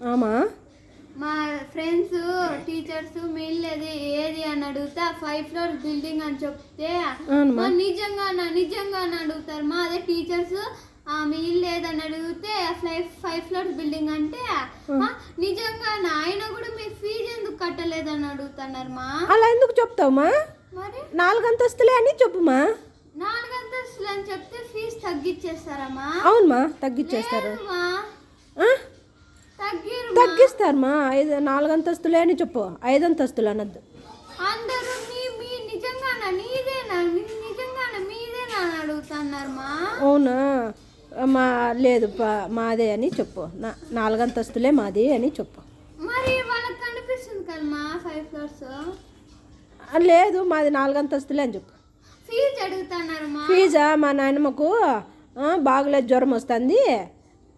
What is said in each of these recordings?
ఆమా? మా friends teachers మీ ఇల్లు ఏది అని అడిగితే ఫైవ్ ఫ్లోర్ బిల్డింగ్ అని చెప్తే మా. నిజంగానా నిజంగానా అడుగుతారు. మా అదే టీచర్స్ మీ ఇల్లు ఏదని అడిగితే ఫైవ్ ఫైవ్ ఫ్లోర్స్ బిల్డింగ్ అంటే "ఆ, నిజంగానా ఆయన కూడా మీ ఫీజు ఎందుకు కట్టలేదని అడుగుతున్నారు మా. అలా ఎందుకు చెప్తావుమా మరి? నాలుగు అంతస్తులే అని చెప్పుమా నాలుగు అంతస్తులు అని చెప్తే ఫీజు తగ్గించేస్తారమ్మా అవునమ్మా తగ్గించేస్తారు? తగ్గిరు తగ్గిస్తారమ్మా. ఐదు నాలుగు అంతస్తులే అని చెప్పు. ఐదు అంతస్తులు అనద్దు మీ మీ మీ- మా అవునా? మా లేదు మాదే అని చెప్పు. నా నాలుగు అంతస్తులే మాది అని చెప్పు. మరి వాళ్ళకి కనిపిస్తుంది కదమ్మా ఫైవ్ ఫ్లోర్స్ ఆ, లేదు మాది నాలుగు అంతస్తులే అని చెప్పు. ఫీజు అడుగుతున్నారు మా ఫీజా? మా నాయనమ్మకు బాగలేదు జ్వరం వస్తుంది.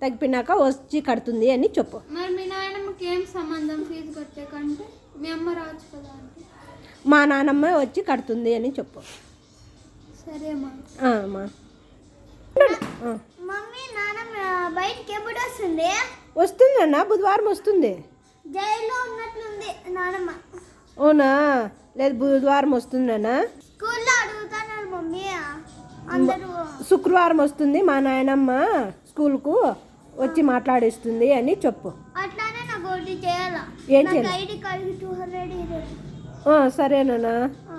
తగ్గిపోయినాక వచ్చి కడుతుంది అని చెప్పు. మీ నాయనమ్మకి ఏం సంబంధం ఫీజు కట్టే కంటే మీ అమ్మ రావచ్చు కదా అంటే. మా నానమ్మ వచ్చి కడుతుంది అని చెప్పు. అమ్మా. మమ్మీ బయటికి ఎప్పుడు వస్తుంది? వస్తుందన్న బుధవారం వస్తుంది. జైల్లో ఉన్నట్లుంది నానమ్మ. అవునా? లేదు బుధవారం వస్తుందన్నా స్కూల్లో అడుగుతున్నారు మమ్మీ. అందరూ. శుక్రవారం వస్తుంది మా నాయనమ్మ స్కూల్కు వచ్చి మాట్లాడిస్తుంది అని చెప్పు. ఏం చేయాలి? ఐడి